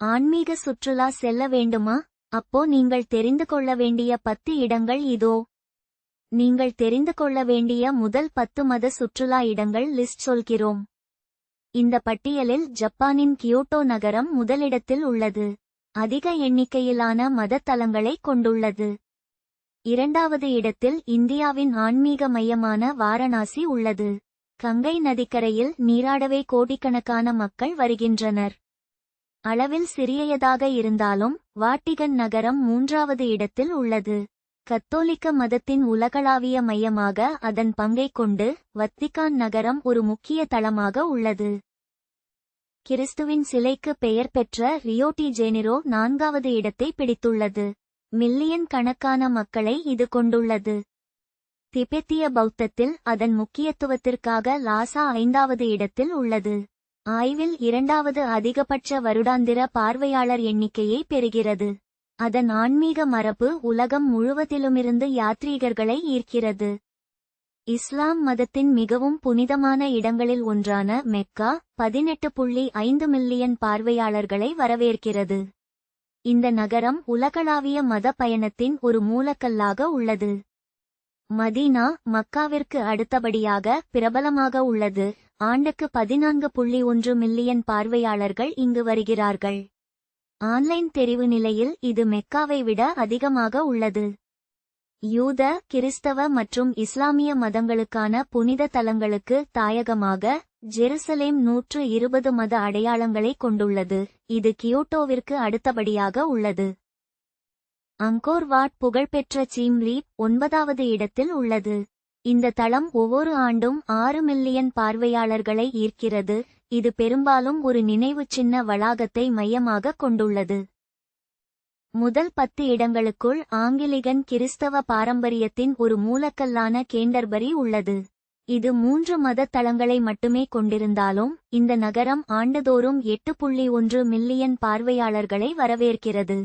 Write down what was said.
ஆன்மீக சுற்றுலா செல்ல வேண்டுமா? அப்போ நீங்கள் தெரிந்து கொள்ள வேண்டிய பத்து இடங்கள் இதோ. நீங்கள் தெரிந்து கொள்ள வேண்டிய முதல் பத்து மத சுற்றுலா இடங்கள் லிஸ்ட் சொல்கிறோம். இந்த பட்டியலில் ஜப்பானின் கியோட்டோ நகரம் முதலிடத்தில் உள்ளது. அதிக எண்ணிக்கையிலான மத தலங்களை கொண்டுள்ளது. இரண்டாவது இடத்தில் இந்தியாவின் ஆன்மீக மையமான வாரணாசி உள்ளது. கங்கை நதிக்கரையில் நீராடவே கோடிக்கணக்கான மக்கள் வருகின்றனர். அளவில் சிறியதாக இருந்தாலும் வாட்டிகன் நகரம் மூன்றாவது இடத்தில் உள்ளது. கத்தோலிக்க மதத்தின் உலகளாவிய மையமாக அதன் பங்கைக் கொண்டு வத்திகான் நகரம் ஒரு முக்கிய தளமாக உள்ளது. கிறிஸ்துவின் சிலைக்கு பெயர் பெற்ற ரியோடி ஜேனிரோ நான்காவது இடத்தை பிடித்துள்ளது. மில்லியன் கணக்கான மக்களை இது கொண்டுள்ளது. திபெத்திய பௌத்தத்தில் அதன் முக்கியத்துவத்திற்காக லாசா ஐந்தாவது இடத்தில் உள்ளது. ஆய்வில் இரண்டாவது அதிகபட்ச வருடாந்திர பார்வையாளர் எண்ணிக்கையை பெறுகிறது. அதன் ஆன்மீக மரபு உலகம் முழுவதிலுமிருந்து யாத்ரீகர்களை ஈர்க்கிறது. இஸ்லாம் மதத்தின் மிகவும் புனிதமான இடங்களில் ஒன்றான மெக்கா பதினெட்டு புள்ளி ஐந்து மில்லியன் பார்வையாளர்களை வரவேற்கிறது. இந்த நகரம் உலகளாவிய மத பயணத்தின் ஒரு மூலக்கல்லாக உள்ளது. மதீனா மக்காவிற்கு அடுத்தபடியாக பிரபலமாக உள்ளது. ஆண்டுக்கு பதினான்கு புள்ளி ஒன்று மில்லியன் பார்வையாளர்கள் இங்கு வருகிறார்கள். ஆன்லைன் தெரிவு நிலையில் இது மெக்காவை விட அதிகமாக உள்ளது. யூத கிறிஸ்தவ மற்றும் இஸ்லாமிய மதங்களுக்கான புனித தலங்களுக்கு தாயகமாக ஜெருசலேம் நூற்று இருபது மத அடையாளங்களை கொண்டுள்ளது. இது கியோட்டோவிற்கு அடுத்தபடியாக உள்ளது. அங்கோர்வாட் புகழ்பெற்ற புகழ்பெற்ற சீம்லீப் ஒன்பதாவது இடத்தில் உள்ளது. இந்த தளம் ஒவ்வொரு ஆண்டும் ஆறு மில்லியன் பார்வையாளர்களை ஈர்க்கிறது. இது பெரும்பாலும் ஒரு நினைவு சின்ன வளாகத்தை மையமாக கொண்டுள்ளது. முதல் பத்து இடங்களுக்குள் ஆங்கிலிகன் கிறிஸ்தவ பாரம்பரியத்தின் ஒரு மூலக்கல்லான கேண்டர்பரி உள்ளது. இது மூன்று மத தளங்களை மட்டுமே கொண்டிருந்தாலும் இந்த நகரம் ஆண்டுதோறும் எட்டு புள்ளி ஒன்று மில்லியன் பார்வையாளர்களை வரவேற்கிறது.